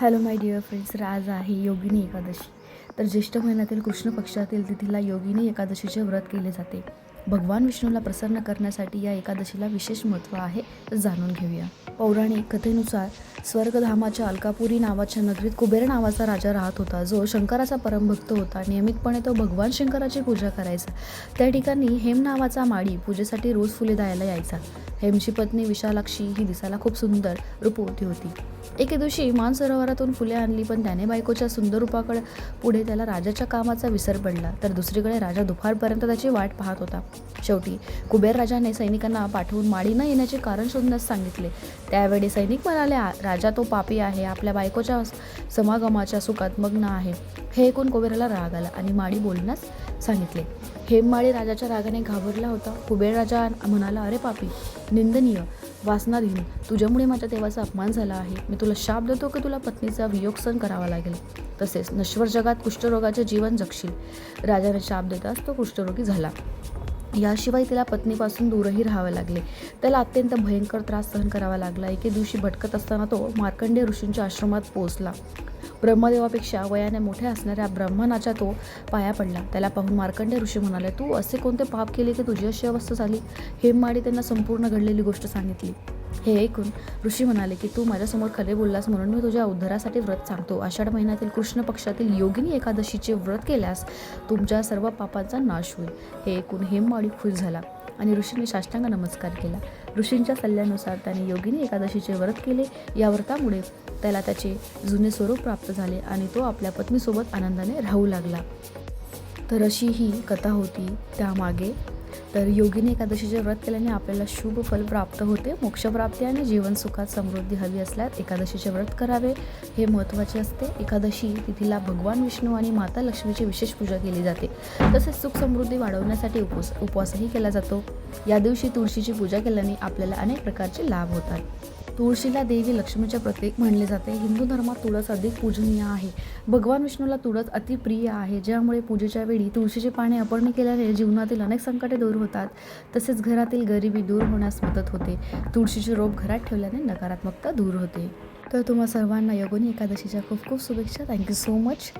Hello my dear friends तर आज आहे योगिनी एकादशी. तर ज्येष्ठ महिन्यातील कृष्ण पक्षातील तिथीला योगिनी एकादशीचे व्रत केले जाते. भगवान विष्णूला प्रसन्न करण्यासाठी या एकादशीला विशेष महत्त्व आहे जाणून घेऊया. पौराणिक कथेनुसार स्वर्गधामाच्या अलकापुरी नावाच्या नगरीत कुबेर नावाचा राजा राहत होता. जो शंकराचा परमभक्त होता. नियमितपणे तो भगवान शंकराची पूजा करायचा. त्या ठिकाणी हेम नावाचा माळी पूजेसाठी रोज फुले द्यायला यायचा. हेमची पत्नी विशालाक्षी ही दिसायला खूप सुंदर रूपवती होती. एके दिवशी मानसरोवरातून फुले आणली पण त्याने बायकोच्या सुंदर रूपाकडे पुढे त्याला राजाच्या कामाचा विसर पडला. तर दुसरीकडे राजा दुपारपर्यंत त्याची वाट पाहत होता. शेवटी कुबेर राजाने सैनिकांना पाठवून माडी न येण्याचे कारण शोधण्यास सांगितले. त्यावेळी सैनिक म्हणाले राजा तो पापी आहे. आपल्या बायकोच्या समागमाच्या सुखात मग्न आहे. हे ऐकून कुबेराला राग आला आणि माडी बोलण्यास सांगितले. हेममाळी राजाच्या रागाने घाबरला होता. कुबेर राजा म्हणाला अरे पापी निंदनीय वासनाधीन तुझ्यामुळे माझ्या देवाचा अपमान झाला आहे. मी तुला शाप देतो की? तुला पत्नीचा वियोग सण करावा लागेल. तसेच नश्वर जगात कुष्ठरोगाचे जीवन जगशील. राजाने शाप देताच तो कुष्ठरोगी झाला. याशिवाय तिला पत्नीपासून दूरही राहावे लागले. त्याला अत्यंत भयंकर त्रास सहन करावा लागला. एके दिवशी भटकत असताना तो मार्कंडेय ऋषींच्या आश्रमात पोहोचला. ब्रह्मदेवापेक्षा वयाने मोठ्या असणाऱ्या ब्राह्मणाच्या तो पाया पडला. त्याला पाहून मार्कंडे ऋषी म्हणाले तू असे कोणते पाप केले की तुझी अशी अवस्था झाली? हेममाडी त्यांना संपूर्ण घडलेली गोष्ट सांगितली. हे ऐकून ऋषी म्हणाले की तू माझ्यासमोर खरे बोललास म्हणून मी तुझ्या उद्धारासाठी व्रत सांगतो. आषाढ महिन्यातील कृष्ण पक्षातील योगिनी एकादशीचे व्रत केल्यास तुमच्या सर्व पापांचा नाश होईल. हे ऐकून हेममाळी खुश झाला आणि ऋषीने साष्टांग नमस्कार केला. ऋषींच्या सल्ल्यानुसार त्याने योगिनी एकादशीचे व्रत केले. या व्रतामुळे त्याला त्याचे जुने स्वरूप प्राप्त झाले आणि तो आपल्या पत्नीसोबत आनंदाने राहू लागला. तर अशी ही कथा होती त्यामागे. तर योगिनी एकादशीचे व्रत केल्याने आपल्याला शुभ फल प्राप्त होते. मोक्षप्राप्ती आणि जीवन सुखात समृद्धी हवी असल्यास एकादशीचे व्रत करावे. हे महत्त्वाचे असते. एकादशी तिथीला भगवान विष्णू आणि माता लक्ष्मीची विशेष पूजा केली जाते. तसेच सुख समृद्धी वाढवण्यासाठी उपवास उपवासही केला जातो. या दिवशी तुळशीची पूजा केल्याने आपल्याला अनेक प्रकारचे लाभ होतात. तुळशीला देवी लक्ष्मीचे प्रतीक म्हणले जाते. हिंदू धर्मात तुळस अधिक पूजनीय आहे. भगवान विष्णूला तुळस अतिप्रिय आहे. ज्यामुळे पूजेच्या वेळी तुळशीची पाने अपर्ण केल्याने जीवनातील अनेक संकटे दूर होतात. तसेच घरातील गरिबी दूर होण्यास मदत होते. तुळशीचे रोप घरात ठेवल्याने नकारात्मकता दूर होते. तर तुम्हा सर्वांना योगोनी एकादशीच्या खूप खूप शुभेच्छा. Thank you so much